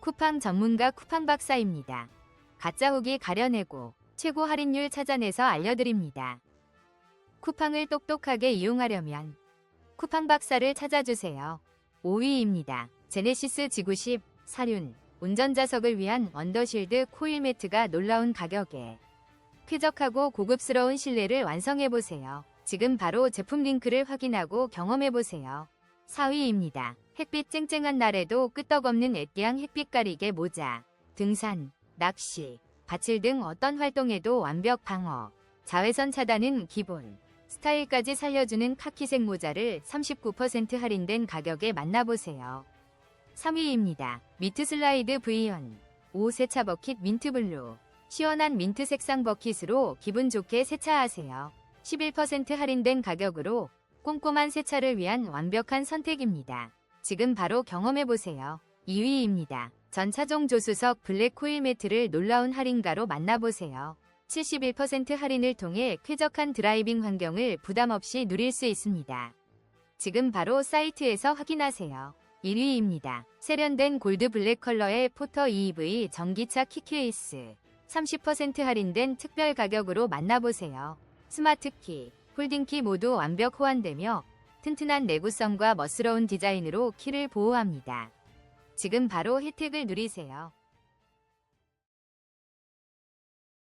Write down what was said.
쿠팡 전문가 쿠팡 박사입니다. 가짜 후기 가려내고 최고 할인율 찾아내서 알려드립니다. 쿠팡을 똑똑하게 이용하려면 쿠팡 박사를 찾아주세요. 5위입니다. 제네시스 지구 10 사륜 운전자석을 위한 언더실드 코일 매트가 놀라운 가격에 쾌적하고 고급스러운 실내를 완성해보세요. 지금 바로 제품 링크를 확인하고 경험해보세요. 4위입니다. 햇빛 쨍쨍한 날에도 끄떡없는 에띠앙 햇빛 가리개 모자, 등산, 낚시, 밭일 등 어떤 활동에도 완벽 방어, 자외선 차단은 기본, 스타일까지 살려주는 카키색 모자를 39% 할인된 가격에 만나보세요. 3위입니다. 미트 슬라이드 V1 5 세차 버킷 민트 블루 시원한 민트 색상 버킷으로 기분 좋게 세차하세요. 11% 할인된 가격으로 꼼꼼한 세차를 위한 완벽한 선택입니다. 지금 바로 경험해보세요. 2위입니다. 전 차종 조수석 블랙 코일 매트를 놀라운 할인가로 만나보세요. 71% 할인을 통해 쾌적한 드라이빙 환경을 부담 없이 누릴 수 있습니다. 지금 바로 사이트에서 확인하세요. 1위입니다. 세련된 골드 블랙 컬러의 포터 EV 전기차 키케이스 30% 할인된 특별 가격으로 만나보세요. 스마트키, 홀딩키 모두 완벽 호환되며 튼튼한 내구성과 멋스러운 디자인으로 키를 보호합니다. 지금 바로 혜택을 누리세요.